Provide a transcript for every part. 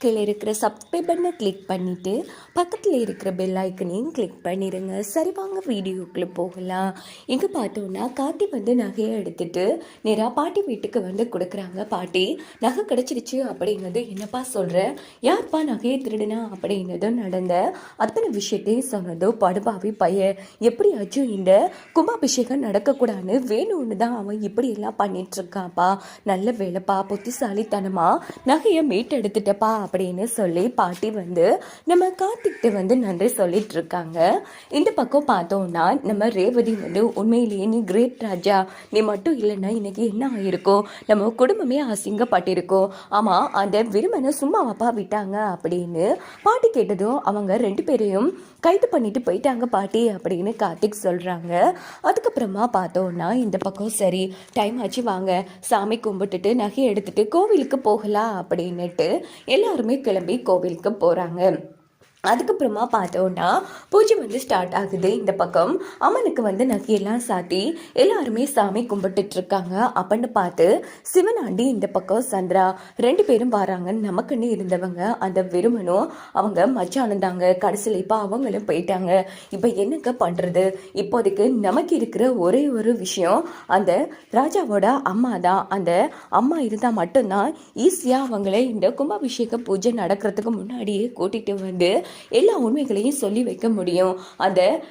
கீழே இருக்கிற சப்ஸ்கிரைப் பட்டனை கிளிக் பண்ணிவிட்டு பக்கத்தில் இருக்கிற பெல் ஐக்கனையும் கிளிக் பண்ணிடுங்க சரி வாங்க வீடியோக்குள்ளே போகலாம். இங்கே பார்த்தோன்னா கார்த்தி வந்து நகையை எடுத்துட்டு நேராக பாட்டி வீட்டுக்கு வந்து கொடுக்குறாங்க. பாட்டி நகை கிடச்சிருச்சு அப்படிங்கிறது என்னப்பா சொல்கிற யார்ப்பா நகையை திருடுனா அப்படிங்கிறதும் நடந்த அத்தனை விஷயத்தையும் சொன்னதோ படுபாவி பையன் எப்படியாச்சும் இந்த கும்பாபிஷேகம் நடக்கக்கூடாதுன்னு வேணும்னு தான் அவன் இப்படியெல்லாம் பண்ணிகிட்ருக்காப்பா நல்ல வேலைப்பா புத்திசாலித்தனமாக நகையை மீட்டெடுத்துட்டப்பா அப்படின்னு சொல்லி பாட்டி வந்து நம்ம கார்த்திக்கிட்ட வந்து நன்றி சொல்லிட்டு இருக்காங்க இந்த பக்கம் பார்த்தோம்னா நம்ம ரேவதி வந்து உண்மையிலேயே நீ கிரேட் ராஜா. நீ மட்டும் இல்லைன்னா இன்னைக்கு என்ன ஆயிருக்கும் நம்ம குடும்பமே அசிங்கப்பட்டிருக்கோம். ஆமாம் அந்த விருமனை சும்மா அப்பா விட்டாங்க அப்படின்னு பாட்டி கேட்டதும் அவங்க ரெண்டு பேரையும் கைது பண்ணிட்டு போயிட்டாங்க பாட்டி அப்படின்னு கார்த்திக் சொல்கிறாங்க அதுக்கப்புறமா பார்த்தோன்னா இந்த பக்கம் சரி டைம் ஆச்சு வாங்க. சாமி கும்பிட்டுட்டு நகை எடுத்துட்டு கோவிலுக்கு போகலாம் அப்படின்னுட்டு எல்லாரும் கிளம்பி கோவிலுக்கு போகிறாங்க அதுக்கப்புறமா பார்த்தோன்னா பூஜை வந்து ஸ்டார்ட் ஆகுது. இந்த பக்கம் அம்மனுக்கு வந்து நகையெல்லாம் சாத்தி எல்லாருமே சாமி கும்பிட்டுட்ருக்காங்க. அப்படின்னு பார்த்து சிவனாண்டி இந்த பக்கம் சந்திரா ரெண்டு பேரும் வராங்கன்னு நமக்குன்னு இருந்தவங்க. அந்த வெறுமனும் அவங்க மச்சானந்தாங்க கடைசியில் இப்போ அவங்களும் போயிட்டாங்க. இப்போ என்னங்க பண்ணுறது இப்போதைக்கு நமக்கு இருக்கிற ஒரே ஒரு விஷயம் அந்த ராஜாவோட அம்மா தான். அந்த அம்மா இருந்தால் மட்டும்தான் ஈஸியாக அவங்கள இந்த கும்பாபிஷேக பூஜை நடக்கிறதுக்கு முன்னாடியே கூட்டிகிட்டு வந்து எல்லா உண்மைகளையும் சொல்லி வைக்க முடியும். அந்த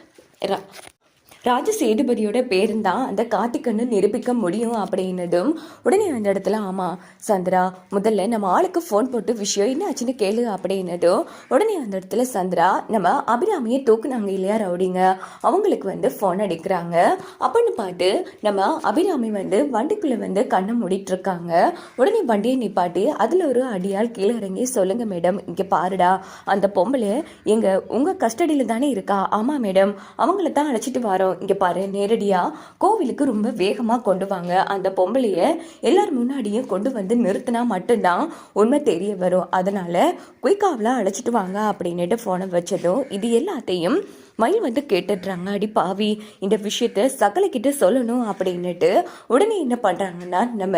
ராஜ சேதுபதியோட பேருந்தான் அந்த கார்த்திகன்னு நிரூபிக்க முடியும் அப்படின்னதும் உடனே அந்த இடத்துல ஆமாம் சந்திரா முதல்ல நம்ம ஆளுக்கு ஃபோன் போட்டு விஷயம் என்ன ஆச்சுன்னு கேளு அப்படின்னதும் உடனே அந்த இடத்துல சந்திரா நம்ம அபிராமியை தூக்குனாங்க இல்லையா ரவுடிங்க? அவங்களுக்கு வந்து ஃபோன் அடிக்கிறாங்க. அப்படின்னு பார்த்து நம்ம அபிராமி வந்து வண்டிக்குள்ளே வந்து கண்ணை மூடிட்டு இருக்காங்க உடனே வண்டியை நிப்பாட்டி அதில் ஒரு அடியால் கீழே இறங்கி சொல்லுங்க மேடம் இங்கே பாருடா அந்த பொம்பளை எங்கள் உங்கள் கஸ்டடியில் தானே இருக்கா? ஆமாம் மேடம் அவங்கள தான் அழைச்சிட்டு வரோம். இங்கே பாரு நேரடியாக கோவிலுக்கு ரொம்ப வேகமாக கொண்டு வாங்க. அந்த பொம்பளையை எல்லார் முன்னாடியும் கொண்டு வந்து நிறுத்தினா மட்டும்தான் உண்மை தெரிய வரும். அதனால் குயிக்காவில் அழைச்சிட்டு வாங்க அப்படின்னுட்டு ஃபோனை வச்சதும் இது எல்லாத்தையும் மயில் வந்து கேட்டுடுறாங்க. அடி பாவி இந்த விஷயத்த சகலைக்கிட்ட சொல்லணும் அப்படின்னுட்டு உடனே என்ன பண்ணுறாங்கன்னா நம்ம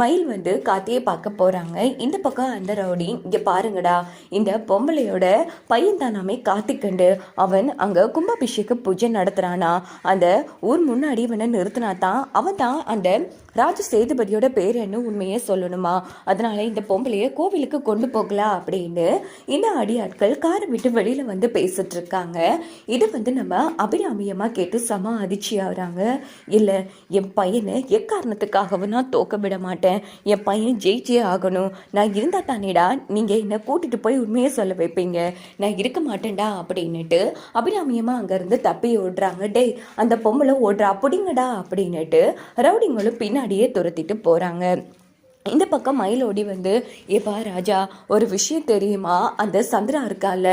மயில் வந்து காத்தியை பார்க்க போகிறாங்க இந்த பக்கம் அந்த ரவுடி இங்கே பாருங்கடா இந்த பொம்பளையோட பையன் தானாமே காத்திக்கண்டு அவன் அங்கே கும்பாபிஷேக பூஜை நடத்துகிறானா அந்த ஊர் முன்னாடி இவனை நிறுத்தினா தான் அவன் தான் அந்த ராஜ சேதுபதியோட பேர் என்ன உண்மையே சொல்லணுமா. அதனால இந்த பொம்பளைய கோவிலுக்கு கொண்டு போகலாம் அப்படின்னு இந்த அடியாட்கள் காரை விட்டு வெளியில் வந்து பேசிட்டு இருக்காங்க. இது வந்து நம்ம அபிராமியமாக கேட்டு சம அதிர்ச்சி ஆகுறாங்க. இல்லை என் பையனை எக்காரணத்துக்காகவும் நான் தோக்க விட மாட்டேன். என் பையன் ஜெயிச்சே ஆகணும். நான் இருந்தால் தானேடா நீங்கள் என்னை கூட்டிட்டு போய் உண்மையை சொல்ல வைப்பீங்க. நான் இருக்க மாட்டேன்டா அப்படின்னுட்டு அபிராமியமாக அங்கேருந்து தப்பி ஓடுறாங்க. டேய் அந்த பொம்பளை ஓடுறா அப்படிங்கடா அப்படின்னுட்டு ரவுடிங்களும் பின்னாடியே துரத்திட்டு போகிறாங்க இந்த பக்கம் மயிலோடி வந்து ஏப்பா ராஜா ஒரு விஷயம் தெரியுமா? அந்த சந்திரா இருக்கால.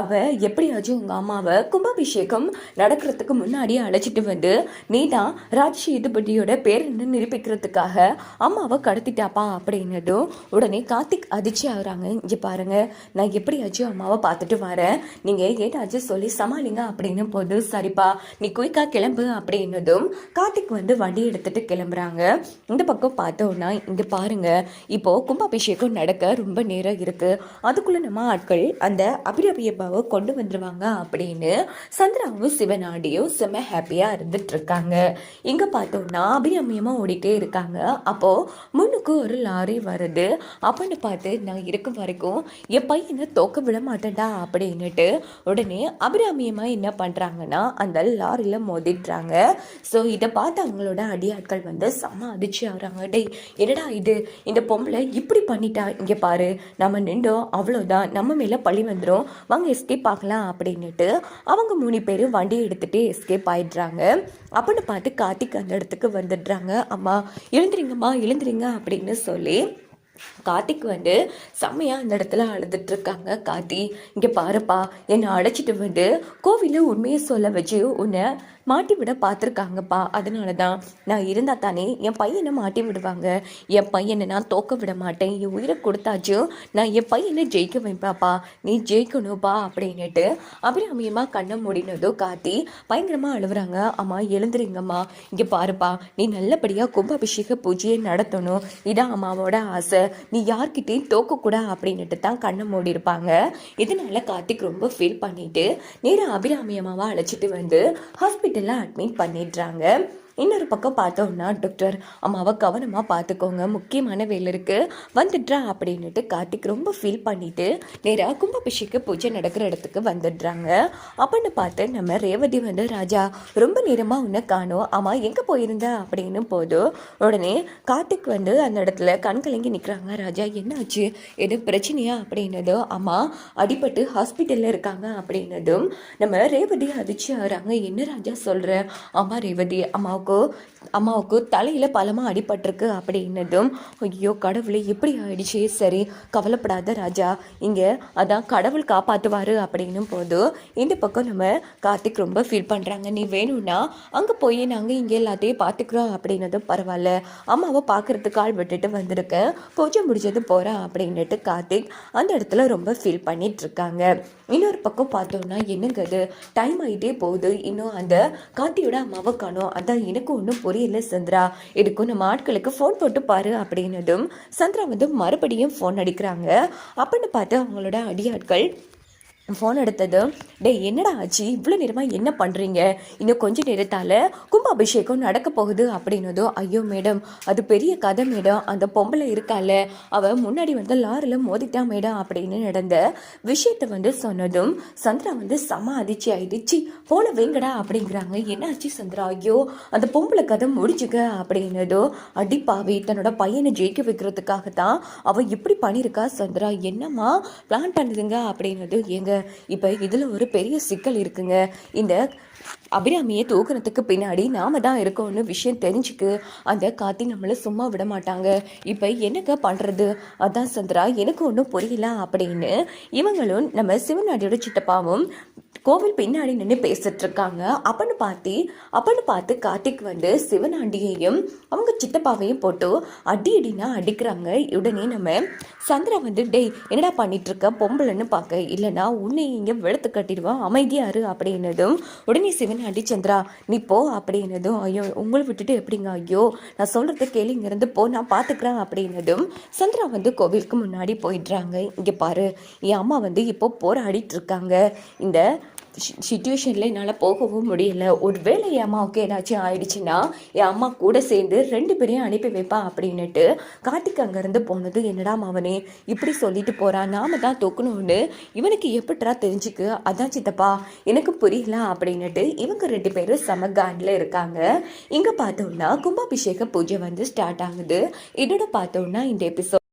அவ எப்படியாச்சும் உங்கள் அம்மாவை கும்பாபிஷேகம் நடக்கிறதுக்கு முன்னாடியே அழைச்சிட்டு வந்து நீ தான் ராஜசேதுபதியோட பேர் என்ன நிரூபிக்கிறதுக்காக அம்மாவை கடத்திட்டாப்பா அப்படின்னதும் உடனே கார்த்திக் அதிர்ச்சி ஆகுறாங்க. இங்கே பாருங்க நான் எப்படியாச்சும் அம்மாவை பார்த்துட்டு வரேன். நீங்கள் ஏதாச்சும் சொல்லி சமாளிங்க அப்படின்னும் போது சரிப்பா நீ குயிக்கா கிளம்பு அப்படின்னதும் கார்த்திக் வந்து வண்டி எடுத்துட்டு கிளம்புறாங்க. இந்த பக்கம் பார்த்தோன்னா இங்கே பாரு பாருங்க. இப்போ கும்பாபிஷேகம் நடக்க ரொம்ப நேரம் இருக்கு. அதுக்குள்ள நம்ம ஆட்கள் அந்த அபிரபியப்பாவை கொண்டு வந்துருவாங்க அப்படின்னு சந்திராவும் சிவனாடியும் செம்ம ஹாப்பியா இருந்துட்டு இருக்காங்க. இங்க பார்த்தோம்னா அபிரமியமா ஓடிட்டே இருக்காங்க. அப்போ முன்னுக்கு ஒரு லாரி வருது. அப்படின்னு பார்த்து நான் இருக்கும் வரைக்கும் என் பையனை தோக்க விட மாட்டேன்டா அப்படின்னுட்டு உடனே அபிராமியமாக என்ன பண்ணுறாங்கன்னா அந்த லாரியில் மோதிடுறாங்க ஸோ இதை பார்த்து அவங்களோட அடியாட்கள் வந்து செம்ம அதிர்ச்சி ஆகுறாங்க. டேய் என்னடா இது? இந்த பொம்பளை இப்படி பண்ணிட்டா? இங்கே பாரு நம்ம நின்றோம் அவ்வளோதான் நம்ம மேலே பழி வந்துடும் வாங்க எஸ்கேப் ஆகலாம் அப்படின்னுட்டு அவங்க மூணு பேர் வண்டியை எடுத்துகிட்டு எஸ்கேப் ஆகிடுறாங்க அப்படின்னு பார்த்து கார்த்திக் அந்த இடத்துக்கு வந்துடுறாங்க. அம்மா எழுந்துருங்கம்மா எழுந்துருங்க அப்படி அப்படின்னு சொல்லி கார்த்திக் வந்து செம்மையாக அந்த இடத்துல அழுதுட்டு இருக்காங்க. கார்த்தி இங்கே பாருப்பா என்னை அழைச்சிட்டு வந்து கோவிலில் உண்மையை சொல்ல வச்சு உன்னை மாட்டி விட பார்த்துருக்காங்கப்பா. அதனால தான் நான் இருந்தால் தானே என் பையனை மாட்டி விடுவாங்க. என் பையனை நான் தோக்க விட மாட்டேன். என் உயிரை கொடுத்தாச்சும் நான் என் பையனை ஜெயிக்க வைப்பாப்பா நீ ஜெயிக்கணும்ப்பா அப்படின்னுட்டு அபிராமியமாக கண்ணை மூடினதும் காத்தி பயங்கரமாக அழுவுறாங்க. அம்மா எழுந்துருங்கம்மா. இங்கே பாருப்பா நீ நல்லபடியாக கும்பாபிஷேக பூஜையை நடத்தணும். இதான் அம்மாவோட ஆசை. நீ யார்கிட்டையும் தோக்கக்கூடா அப்படின்னுட்டு தான் கண்ணை மூடி இருப்பாங்க இதனால கார்த்திக் ரொம்ப ஃபீல் பண்ணிட்டு நேராக அபிராமி அம்மாவை அழைச்சிட்டு வந்து ஹாஸ்பிட்டலில் அட்மிட் பண்ணிடுறாங்க. இன்னொரு பக்கம் பார்த்தோம்னா டாக்டர் அம்மாவை கவனமாக பார்த்துக்கோங்க. முக்கியமான வேலை இருக்குது வந்துடுறா அப்படின்னுட்டு கார்த்திக் ரொம்ப ஃபீல் பண்ணிவிட்டு நேராக கும்பாபிஷேக பூஜை நடக்கிற இடத்துக்கு வந்துடுறாங்க. அப்படின்னு பார்த்து நம்ம ரேவதி வந்து ராஜா ரொம்ப நேரமாக உன்னை காணோம். அம்மா எங்கே போயிருந்த? அப்படின்னு போதும் உடனே கார்த்திக் வந்து அந்த இடத்துல கண் கலங்கி நிற்கிறாங்க ராஜா என்னாச்சு? எது பிரச்சனையா? அப்படின்னதும் அம்மா அடிபட்டு ஹாஸ்பிட்டலில் இருக்காங்க. அப்படின்னதும் நம்ம ரேவதி அதிர்ச்சி ஆகிறாங்க. என்ன ராஜா சொல்கிற அம்மா ரேவதி அம்மாவுக்கு அம்மாவுக்கு தலையில் பலமாக அடிபட்டிருக்கு அப்படின்னதும் ஐயோ கடவுளே எப்படி ஆயிடுச்சு சரி கவலைப்படாத ராஜா இங்கே அதான் கடவுள் காப்பாற்றுவார் அப்படின்னும் போது இந்த பக்கம் நம்ம கார்த்திக் ரொம்ப ஃபீல் பண்ணுறாங்க நீ வேணும்னா அங்கே போய் நாங்கள் இங்கே எல்லாத்தையும் பார்த்துக்குறோம் அப்படின்னதும் பரவாயில்ல. அம்மாவை பார்க்கறதுக்கு ஆள் விட்டுட்டு வந்திருக்கேன் பூஜை முடிஞ்சது போகிறேன் அப்படின்னுட்டு கார்த்திக் அந்த இடத்துல ரொம்ப ஃபீல் பண்ணிகிட்ருக்காங்க இன்னொரு பக்கம் பார்த்தோம்னா என்னங்க அது? டைம் ஆகிட்டே போகுது. இன்னும் அந்த கார்த்தியோட அம்மாவை காணோம். அதான் எனக்கு ஒன்றும் புரியல சந்திரா. இதுக்கும் நம்ம ஆட்களுக்கு ஃபோன் போட்டு பாரு அப்படின்னதும் சந்திரா வந்து மறுபடியும் ஃபோன் அடிக்கிறாங்க. அப்படின்னு பார்த்து அவங்களோட அடியாட்கள் ஃபோன் எடுத்ததும் டேய் என்னடா ஆச்சு? இவ்வளோ நேரமாக என்ன பண்ணுறீங்க இன்னும் கொஞ்ச நேரத்தால் கும்பாபிஷேகம் நடக்க போகுது அப்படின்னதோ ஐயோ மேடம் அது பெரிய கதை மேடம். அந்த பொம்பளை இருக்கால. அவள் முன்னாடி வந்து லாரில் மோதிட்டா மேடம் அப்படின்னு நடந்த விஷயத்தை வந்து சொன்னதும் சந்திரா வந்து செம அதிர்ச்சி ஆயிடுச்சு. போல வேங்கடா அப்படிங்கிறாங்க. என்ன ஆச்சு சந்திரா? ஐயோ அந்த பொம்பளை கதை முடிச்சுக்க அப்படின்னதோ அடிப்பாவி தன்னோட பையனை ஜெயிக்க வைக்கிறதுக்காக தான் அவள் இப்படி பண்ணியிருக்கா சந்திரா. என்னம்மா பிளான் பண்ணுதுங்க? அப்படின்னது எங்க இப்போ இதில் ஒரு பெரிய சிக்கல் இருக்குங்க. இந்த அபிராமியை தூக்குறதுக்கு பின்னாடி நாம தான் இருக்கோம்னு விஷயம் தெரிஞ்சுக்கு அந்த காத்தி நம்மளை சும்மா விட மாட்டாங்க. இப்போ என்னங்க பண்ணுறது அதான் சந்திரா எனக்கு ஒன்றும் புரியல அப்படின்னு இவங்களும் நம்ம சிவநாடியோட சித்தப்பாவும் கோவில் பின்னாடி நின்று பேசிட்டு இருக்காங்க அப்பன்னு பார்த்து அப்பன்னு பார்த்து கார்த்திக் வந்து சிவனாண்டியையும் அவங்க சித்தப்பாவையும் போட்டு அடி அடினா அடிக்கிறாங்க. உடனே நம்ம சந்திரா வந்து டேய் என்னடா பண்ணிட்டு இருக்க பொம்பளைன்னு பார்க்க. இல்லைனா உன்னை இங்கே வெளுத்து கட்டிடுவான். அமைதியாரு அப்படின்னதும் உடனே சிவனாண்டி சந்திரா. நீ போ அப்படின்னதும் ஐயோ உங்களை விட்டுட்டு எப்படிங்க ஐயோ? நான் சொல்கிறத கேளு இங்கேருந்து போ நான் பார்த்துக்கிறேன் அப்படின்னதும் சந்திரா வந்து கோவிலுக்கு முன்னாடி போயிடுறாங்க. இங்கே பாரு என் அம்மா வந்து இப்போ போராடிட்டு இருக்காங்க. இந்த சுச்சுவேஷனில் என்னால் போகவும் முடியல. ஒருவேளை என் அம்மாவுக்கு ஏதாச்சும் ஆயிடுச்சுன்னா என் அம்மா கூட சேர்ந்து ரெண்டு பேரையும் அனுப்பி வைப்பான் அப்படின்னுட்டு கார்த்திக் அங்கேருந்து போனது என்னடா அவனே இப்படி சொல்லிட்டு போகிறான் நாம தான் தொக்கணும்னு இவனுக்கு எப்படிரா தெரிஞ்சுக்கு? அதான் சித்தப்பா எனக்கு புரியல அப்படின்னுட்டு இவங்க ரெண்டு பேரும் செம காண்டில் இருக்காங்க. இங்கே பார்த்தோம்னா கும்பாபிஷேக பூஜை வந்து ஸ்டார்ட் ஆகுது. இதோட பார்த்தோம்னா இந்த எபிசோட்